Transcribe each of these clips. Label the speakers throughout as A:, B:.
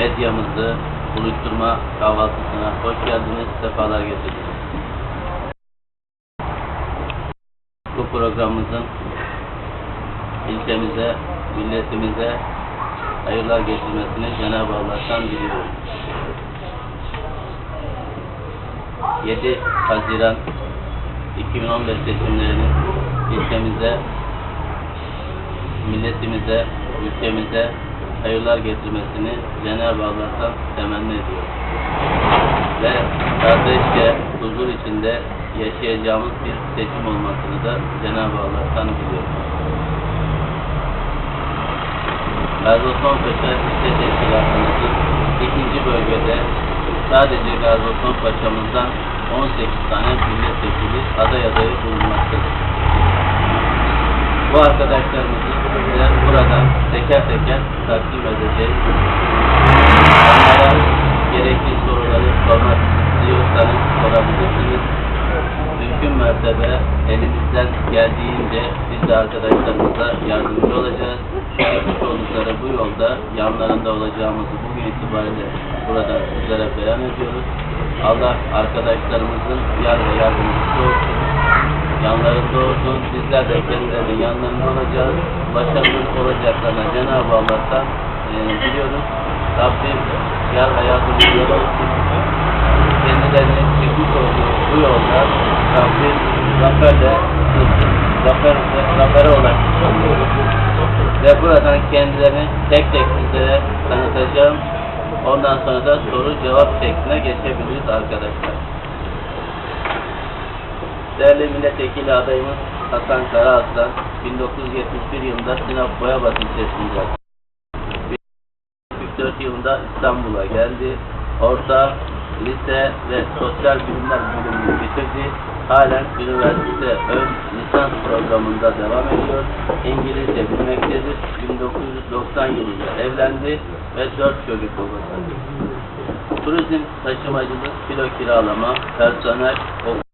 A: medyamızı buluşturma kahvaltısına hoş geldiniz, sefalar getirdiniz. Bu programımızın ilçemize, milletimize hayırlar getirmesini Cenab-ı Allah'tan diliyorum. 7 Haziran 2015 seçimlerinin ilçemize, milletimize, ülkemize hayırlar getirmesini Cenab-ı Allah'tan temenni ediyorum. Ve kardeşçe huzur içinde yaşayacağımız bir seçim olmasını da Cenab-ı Allah'tan diliyorum. Gazi Osman Paşa İşte Teşkilatımızın ikinci bölgede sadece Gazi Osman Paşa'mızdan 18 tane milletvekili aday adayı bulunmaktadır. Bu arkadaşlarımızı size burada teker teker takdim edeceğiz. Onlara gerekli soruları sormak istiyorsanız sorabilirsiniz. Mümkün mertebe elimizden geldiğince biz de arkadaşlarımıza yardımcı olacağız. Yapmış oldukları bu yolda yanlarında olacağımızı bugün itibariyle burada sizlere beyan ediyoruz. Allah arkadaşlarımızın yar ve yardımcısı olsun. Yanlarında olsun. Bizler de kendilerinin yanlarında olacağız. Başarılı olacaklarına Cenab-ı Allah'tan e, biliyoruz. Rabbim yar ve yardımcıları olsun kendilerini çıkmış olduğu bu yolda Rabbim zaferle zafer, zafere ulaştırıyor. Ve buradan kendilerini tek tek sizlere tanıtacağım. Ondan sonra da soru cevap şekline geçebiliriz arkadaşlar. Değerli milletvekili adayımız Hasan Karaaslan 1971 yılında Sinop Boyabat ilçesinde 44 yılında İstanbul'a geldi. Orta, lise ve sosyal bilimler bölümünü bitirdi. Halen üniversite ön lisans programında devam ediyor. İngilizce bilmektedir. 1990 yılında evlendi ve 4 çocuk babası. Turizm, taşımacılık, kilo kiralama, personel, okul,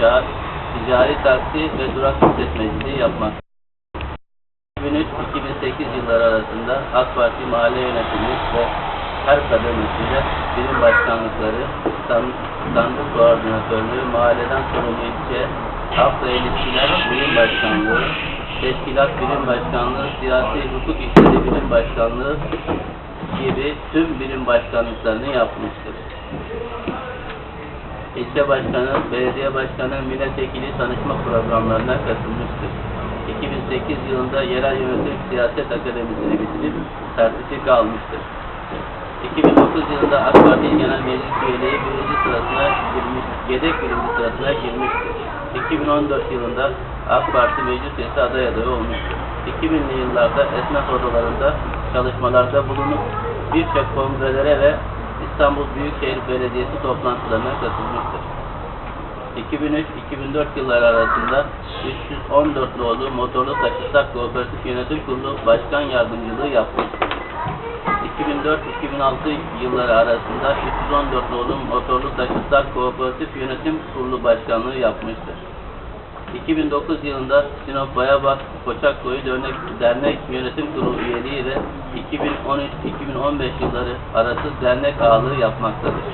A: inşaat, ticari taksi ve durak işletmeciliği yapmak. 2003-2008 yılları arasında AK Parti mahalle yönetimi ve her kademesiyle birim başkanlıkları, sandık koordinatörlüğü, mahalleden sorumlu ilçe, halkla ilişkiler birim başkanlığı, teşkilat birim başkanlığı, siyasi hukuk işleri birim başkanlığı gibi tüm birim başkanlıklarını yapmıştır. İlçe başkanı, belediye başkanı, milletvekili tanışma programlarına katılmıştır. 2008 yılında yerel yönetim siyaset akademisini bitirip sertifika almıştır. 2009 yılında AK Parti Genel Meclis üyeliği birinci sırasına girmiş, yedek birinci sırasına girmiştir. 2014 yılında AK Parti meclis üyesi aday adayı olmuştur. 2000'li yıllarda esnaf odalarında çalışmalarda bulunup birçok kongrelere ve İstanbul Büyükşehir Belediyesi toplantılarına katılmıştır. 2003-2004 yılları arasında 314 nolu Motorlu Taşıtlar Kooperatif Yönetim Kurulu Başkan Yardımcılığı yapmıştır. 2004-2006 yılları arasında 314 nolu Motorlu Taşıtlar Kooperatif Yönetim Kurulu Başkanlığı yapmıştır. 2009 yılında Sinop Bayabak Koçakkoyu Dernek, Dernek Yönetim Kurulu üyeliği ile 2013-2015 yılları arası dernek ağalığı yapmaktadır.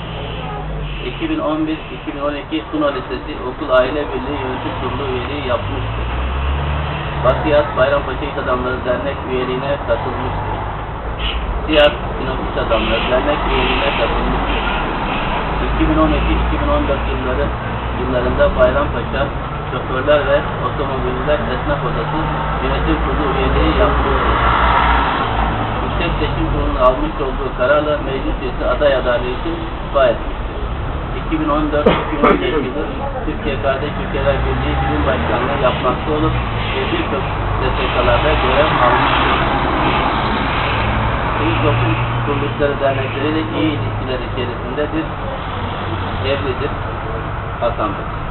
A: 2011-2012 Suna Lisesi Okul Aile Birliği Yönetim Kurulu üyeliği yapmıştır. Batıyat Bayrampaşa İş Adamları Dernek üyeliğine katılmıştır. Siyah Sinop İş Adamları Dernek üyeliğine katılmıştır. 2012-2014 yılları yıllarında Bayrampaşa Şoförler ve Otomobiller Esnaf Odası Yönetim Kurulu üyeliği yapmıştır. Yüksek Seçim Kurulu'nun almış olduğu kararla meclis üyesi aday adaylığı için istifa etmiştir. 2014-2015 yılı Türkiye Kardeş Ülkeler Birliği Bilim Başkanlığı yapmakta olup birçok STK'larda görev almıştır. Sivil toplum kuruluşları dernekleriyle iyi ilişkiler içerisindedir. Evlidir. Hasan Bey.